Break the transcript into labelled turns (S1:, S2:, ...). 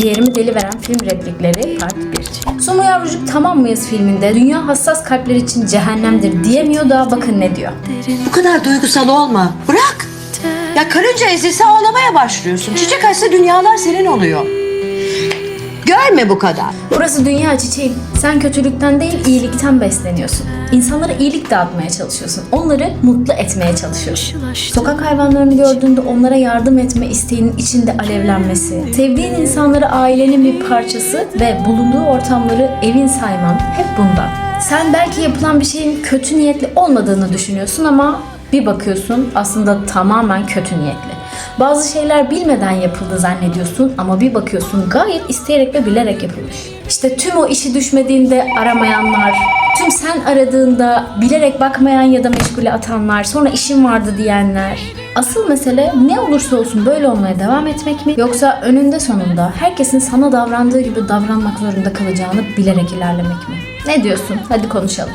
S1: Ciğerimi deli veren film replikleri part 1. Sumu Yavrucuk Tamam Mıyız filminde dünya hassas kalpler için cehennemdir diyemiyor da bakın ne diyor.
S2: Bu kadar duygusal olma. Bırak. Ya karınca ezilse ağlamaya başlıyorsun. Çiçek açsa dünyalar senin oluyor. Görme bu kadar.
S1: Burası dünya çiçeğim. Sen kötülükten değil iyilikten besleniyorsun. İnsanlara iyilik dağıtmaya çalışıyorsun. Onları mutlu etmeye çalışıyorsun. Sokak hayvanlarını gördüğünde onlara yardım etme isteğinin içinde alevlenmesi, sevdiğin insanları ailenin bir parçası ve bulunduğu ortamları evin sayman hep bundan. Sen belki yapılan bir şeyin kötü niyetli olmadığını düşünüyorsun ama bir bakıyorsun aslında tamamen kötü niyetli. Bazı şeyler bilmeden yapıldı zannediyorsun ama bir bakıyorsun gayet isteyerek ve bilerek yapılmış. İşte tüm o işi düşmediğinde aramayanlar, tüm sen aradığında bilerek bakmayan ya da meşgule atanlar, sonra işim vardı diyenler. Asıl mesele ne olursa olsun böyle olmaya devam etmek mi? Yoksa önünde sonunda herkesin sana davrandığı gibi davranmak zorunda kalacağını bilerek ilerlemek mi? Ne diyorsun? Hadi konuşalım.